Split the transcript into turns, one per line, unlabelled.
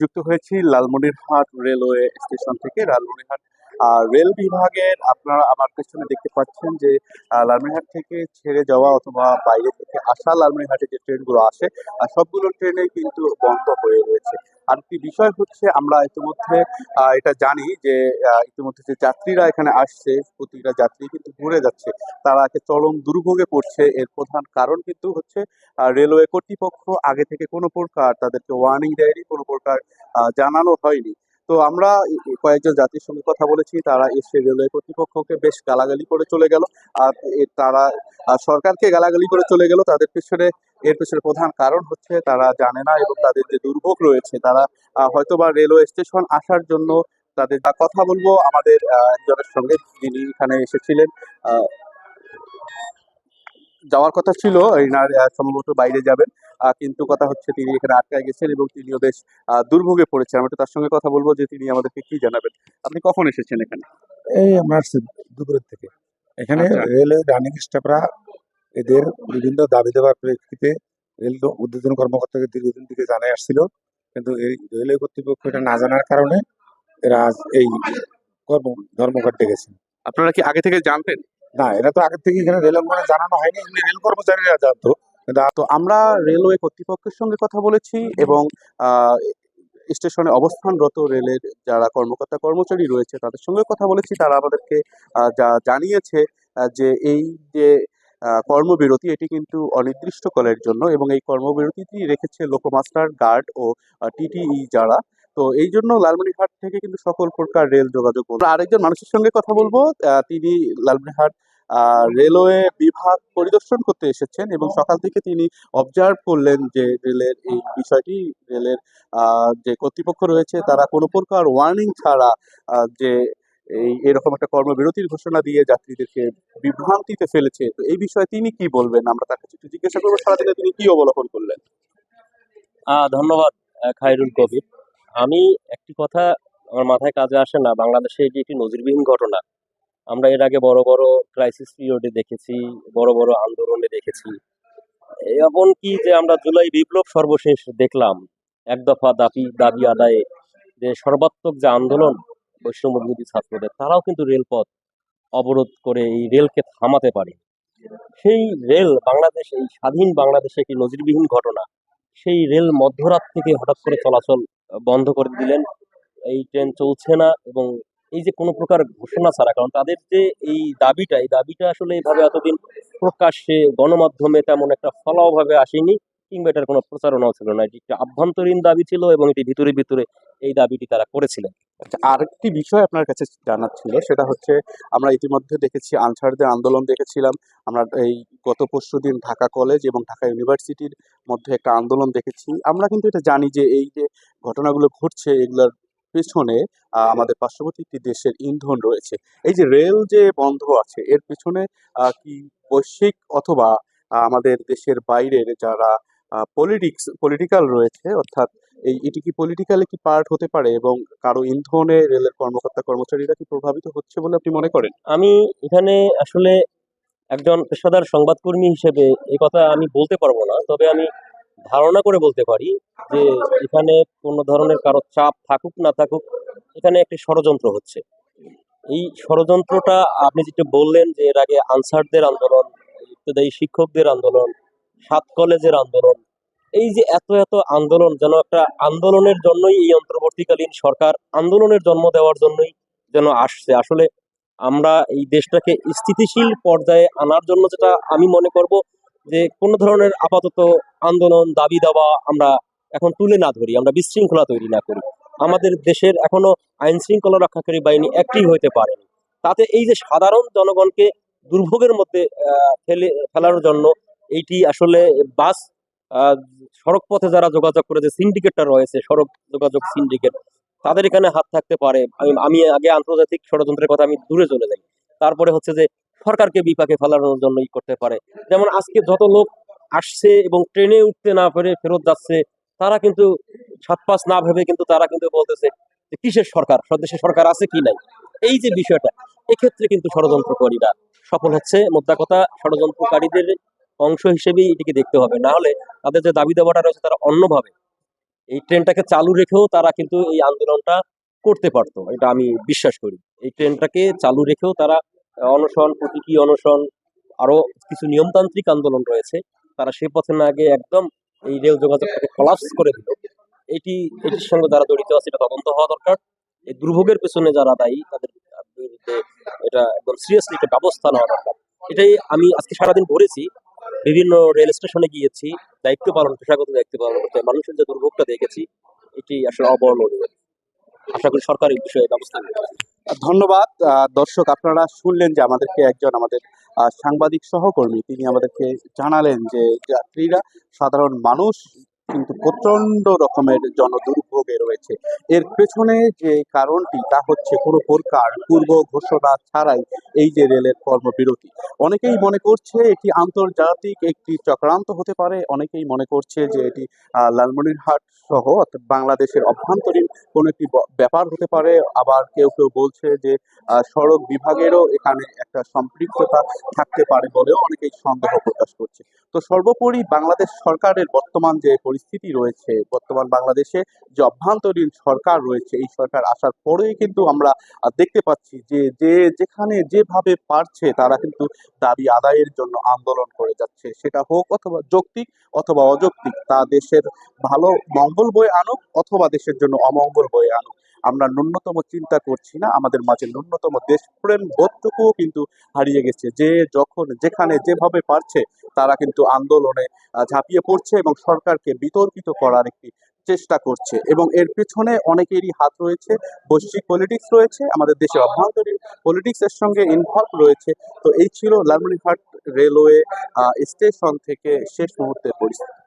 যুক্ত হয়েছি Lalmonirhat railway station থেকে। লালমনিরহাট আর রেল বিভাগের আপনারা আমার পেছনে দেখতে পাচ্ছেন যে লালমনিরহাট থেকে ছেড়ে যাওয়া অথবা বাইরে থেকে আসা লালমনিরহাটে যে ট্রেনগুলো আসে আর সবগুলো ট্রেনে কিন্তু বন্ধ হয়ে রয়েছে। আর একটি বিষয় হচ্ছে আমরা ইতিমধ্যে এটা জানি যে ইতিমধ্যে যে যাত্রীরা এখানে আসছে, প্রতিটা যাত্রী কিন্তু ঘুরে যাচ্ছে। তারা একটা চরম দুর্ভোগে পড়ছে। এর প্রধান কারণ কিন্তু হচ্ছে রেলওয়ে কর্তৃপক্ষ আগে থেকে কোনো প্রকার তাদেরকে ওয়ার্নিং দেয়নি, কোনো প্রকার জানানো হয়নি। তো আমরা কয়েকজন যাত্রীর সঙ্গে কথা বলেছি। তারা এসে রেলওয়ে কর্তৃপক্ষকে বেশ গালাগালি করে চলে গেল। আর তারা সরকারকে গালাগালি করে চলে গেল। তাদের পিছনে এর পেছনে প্রধান কারণ হচ্ছে তারা জানে না এবং তাদের যে দুর্ভোগ রয়েছে তারা আহ, হয়তোবা রেলওয়ে স্টেশন আসার জন্য তাদের কথা বলব আমাদের একজনের সঙ্গে যিনি এখানে এসেছিলেন যাওয়ার কথা ছিল এনার সম্ভবত বাইরে যাবেন কিন্তু কথা হচ্ছে তিনি এখানে আটকায় গেছেন এবং তিনিও বেশ দুর্ভোগে পড়েছেন। আমি তার সঙ্গে কথা বলব যে তিনি আমাদেরকে কি জানাবেন। আপনি কখন এসেছেন এখানে?
এই আমরা আসছি দুপুরের থেকে। এখানে
আচ্ছা।
রেলের রানিং স্টাফরা এদের বিভিন্ন দাবি দেওয়ার প্রেক্ষিতে রেল উদ্বোধন কর্মকর্তাকে দীর্ঘদিন থেকে জানাই আসছিল। কিন্তু এই রেলওয়ে কর্তৃপক্ষ এটা না জানার কারণে এরা আজ এই কর্ম ধর্মঘট ডেকেছে।
আপনারা কি আগে থেকে জানতেন?
না এরা তো আগে থেকে এখানে রেল মানে জানানো হয়নি এমনি রেল কর্মচারীরা জানতো।
তো আমরা রেলওয়ে কর্তৃপক্ষের সঙ্গে কথা বলেছি এবং আহ, স্টেশনে অবস্থানরত রেলের যারা কর্মকর্তা কর্মচারী রয়েছে তাদের সঙ্গে কথা বলেছি। তারা আমাদেরকে যা জানিয়েছে যে এই যে কর্মবিরতি এটি কিন্তু অনির্দিষ্টকালের জন্য এবং এই কর্মবিরতিটি রেখেছে লোকমাস্টার গার্ড ও টিটিই যারা। তো এই জন্য লালমনিরহাট থেকে কিন্তু সকল প্রকার রেল যোগাযোগ আরেকজন মানুষের সঙ্গে কথা বলব তিনি লালমনিরহাট আহ, রেলওয়ে বিভাগ পরিদর্শন করতে এসেছেন এবং সকাল থেকে তিনি অবজার্ভ করলেন যে রেলের এই বিষয়টি রেলের যে কর্তৃপক্ষ রয়েছে তারা কোনো প্রকার ওয়ার্নিং ছাড়া যে এই এরকম একটা কর্মবিরতির ঘোষণা দিয়ে যাত্রীদেরকে বিভ্রান্তিতে ফেলেছে। তো এই বিষয়ে তিনি কি বলবেন? আমরা তার কাছে একটু জিজ্ঞাসা করব। সারাদিনে তিনি কি অবলোকন করলেন?
ধন্যবাদ খায়রুল কবির। আমি একটি কথা আমার মাথায় কাজে আসে না। বাংলাদেশে এটি একটি নজিরবিহীন ঘটনা। আমরা এর আগে বড় বড় ক্রাইসিস পিরিয়ডে দেখেছি, বড় বড় আন্দোলনে দেখেছি। এমনকি যে আমরা জুলাই বিপ্লব সর্বশেষ দেখলাম। এক দফা দাবি দাবি আদায়ে যে সর্বাত্মক যে আন্দোলন বৈষম্য বিরোধী ছাত্রদের তারাও কিন্তু রেলপথ অবরোধ করে এই রেলকে থামাতে পারে। সেই রেল বাংলাদেশ, এই স্বাধীন বাংলাদেশে একটি নজিরবিহীন ঘটনা, সেই রেল মধ্যরাত থেকে হঠাৎ করে চলাচল বন্ধ করে দিলেন। এই ট্রেন চলছে না এবং এই যে কোনো প্রকার ঘোষণা ছাড়া, কারণ তাদের যে এই দাবিটা এই দাবিটা আসলে এইভাবে এতদিন প্রকাশ্যে গণমাধ্যমে তেমন একটা ফলাওভাবে আসেনি, কিংবা এটার কোনো প্রচারণাও ছিল না। এটি একটা আভ্যন্তরীণ দাবি ছিল এবং এটি ভিতরে ভিতরে এই দাবিটি তারা করেছিলেন।
আচ্ছা আরেকটি বিষয় আপনার কাছে জানার ছিল, সেটা হচ্ছে আমরা ইতিমধ্যে দেখেছি, আনসারদের আন্দোলন দেখেছিলাম। আমরা এই গত পরশু দিন ঢাকা কলেজ এবং ঢাকা ইউনিভার্সিটির মধ্যে একটা আন্দোলন দেখেছি। আমরা কিন্তু এটা জানি যে এই যে ঘটনাগুলো ঘটছে, এগুলোর পেছনে আমাদের পার্শ্ববর্তী একটি দেশের ইন্ধন রয়েছে। এই যে রেল যে বন্ধ আছে, এর পেছনে কি বৈশ্বিক অথবা আমাদের দেশের বাইরের যারা পলিটিক্স পলিটিক্যাল রয়েছে, অর্থাৎ এই, এটি কি পলিটিক্যালি কি পার্ট হতে পারে এবং কারও ইন্ধনে রেলের কর্মকর্তা, কর্মচারীরা কি প্রভাবিত হচ্ছে বলে আপনি মনে করেন?
আমি এখানে আসলে একজন পেশাদার সংবাদকর্মী হিসেবে এই কথা আমি বলতে পারব না, তবে আমি ধারণা করে বলতে পারি যে এখানে কোনো ধরনের কারও চাপ থাকুক, না থাকুক, এখানে একটি ষড়যন্ত্র হচ্ছে। এই ষড়যন্ত্রটা আপনি যেটা বললেন যে এর আগে আনসারদের আন্দোলন ইত্যাদি শিক্ষকদের আন্দোলন, সাত কলেজের আন্দোলন এই যে এত এত আন্দোলন, যেন একটা আন্দোলনের জন্যই এই অন্তর্বর্তীকালীন সরকার আন্দোলনের জন্ম দেওয়ার জন্যই যেন আসছে। আসলে আমরা এই দেশটাকে স্থিতিশীল পর্যায়ে আনার জন্য যেটা আমি মনে করব যে কোনো ধরনের আপাতত আন্দোলন, দাবি দাওয়া আমরা এখন তুলে না ধরি, আমরা বিশৃঙ্খলা তৈরি না করি। আমাদের দেশের এখনও আইন শৃঙ্খলা রক্ষাকারী বাহিনী একটি হইতে পারেনি তাতে এই যে সাধারণ জনগণকে দুর্ভোগের মধ্যে ফেলে ফেলার জন্য এইটি আসলে বাস সড়ক পথে যারা যোগাযোগ করে, যে সিন্ডিকেটটা রয়েছে, সড়ক যোগাযোগ সিন্ডিকেট তাদের এখানে হাত থাকতে পারে। আমি আগে আন্তর্জাতিক ষড়যন্ত্রের কথা আমি দূরে চলে যাই। তারপরে হচ্ছে যে, সরকারকে বিপাকে ফেলানোর জন্য ই করতে পারে। যেমন আজকে যত লোক আসছে এবং ট্রেনে উঠতে না পেরে ফেরত যাচ্ছে, তারা কিন্তু সাত পাঁচ না ভেবে কিন্তু তারা কিন্তু বলতেছে যে, কিসের সরকার? দেশে সরকার আছে কি নাই? এই যে বিষয়টা, এক্ষেত্রে কিন্তু ষড়যন্ত্রকারীরা সফল হচ্ছে। মোদ্দা কথা, ষড়যন্ত্রকারীদের অংশ হিসেবেই এটিকে দেখতে হবে। না হলে তাদের যে দাবি দাবাটা রয়েছে তারা অন্যভাবে। এই ট্রেনটাকে চালু রেখেও তারা কিন্তু এই আন্দোলনটা করতে পারতো। এটা আমি বিশ্বাস করি। এই ট্রেনটাকে চালু রেখেও তারা অনশন প্রতীকী অনশন, আরও কিছু নিয়মতান্ত্রিক আন্দোলন রয়েছে, তারা সে পথে না গিয়ে একদম এই রেল যোগাযোগটাকে কলাপস করে দিল। এটি, এটির সঙ্গে যারা জড়িত আছে, এটা তদন্ত হওয়া দরকার। এই দুর্ভোগের পেছনে যারা দায়ী, তাদের বিরুদ্ধে এটা একদম সিরিয়াসলি একটা ব্যবস্থা নেওয়া দরকার। এটাই আমি আজকে সারাদিন ঘুরেছি বিভিন্ন রেল স্টেশনে গিয়েছি, দায়িত্ব পালন, পেশাগত দায়িত্ব পালন করতে মানুষের যে দুর্ভোগটা দেখেছি, এটি আসলে অবর্ণনীয়। আশা করি সরকারি বিষয়ে ব্যবস্থা নেবে।
ধন্যবাদ। দর্শক, আপনারা শুনলেন যে আমাদেরকে একজন আমাদের সাংবাদিক সহকর্মী, তিনি আমাদেরকে জানালেন যে যাত্রীরা সাধারণ মানুষ কিন্তু প্রচণ্ড রকমের জনদুর্ভোগে রয়েছে। এর পেছনে যে কারণটি, তা হচ্ছে কোনো প্রকার পূর্ব ঘোষণা ছাড়াই এই যে রেলের কর্মবিরতি। অনেকেই মনে করছে এটি আন্তর্জাতিক একটি চক্রান্ত হতে পারে, অনেকেই মনে করছে যে এটি লালমনিরহাট সহ অর্থাৎ বাংলাদেশের অভ্যন্তরীণ কোনো একটি ব্যাপার হতে পারে। আবার কেউ কেউ বলছে যে সড়ক বিভাগেরও এখানে একটা সম্পৃক্ততা থাকতে পারে বলেও অনেকেই সন্দেহ প্রকাশ করছে। তো সর্বোপরি বাংলাদেশ সরকারের বর্তমান যে রয়েছে। বর্তমান বাংলাদেশে যে অভ্যন্তরীণ সরকার রয়েছে, এই সরকার আসার পরেই কিন্তু আমরা দেখতে পাচ্ছি যে যে যেখানে যেভাবে পারছে তারা কিন্তু দাবি আদায়ের জন্য আন্দোলন করে যাচ্ছে। সেটা হোক অথবা যৌক্তিক অথবা অযৌক্তিক, তা দেশের ভালো মঙ্গল বয়ে আনুক অথবা দেশের জন্য অমঙ্গল বয়ে আনুক। আমরা ন্যূনতম চিন্তা করছি না, আমাদের মাঝে ন্যূনতম দেশপ্রেম বোধটুকুও কিন্তু হারিয়ে গেছে। যে যখন, যেখানে যেভাবে পারছে, তারা কিন্তু আন্দোলনে ঝাঁপিয়ে পড়ছে এবং সরকারকে বিতর্কিত করার একটি চেষ্টা করছে এবং এর পেছনে অনেকেরই হাত রয়েছে, বৈশ্বিক পলিটিক্স রয়েছে, আমাদের দেশের অভ্যন্তরীণ পলিটিক্স এর সঙ্গে ইনভলভ রয়েছে। তো এই ছিল লালমনিরহাট রেলওয়ে স্টেশন থেকে শেষ মুহূর্তের পরিস্থিতি।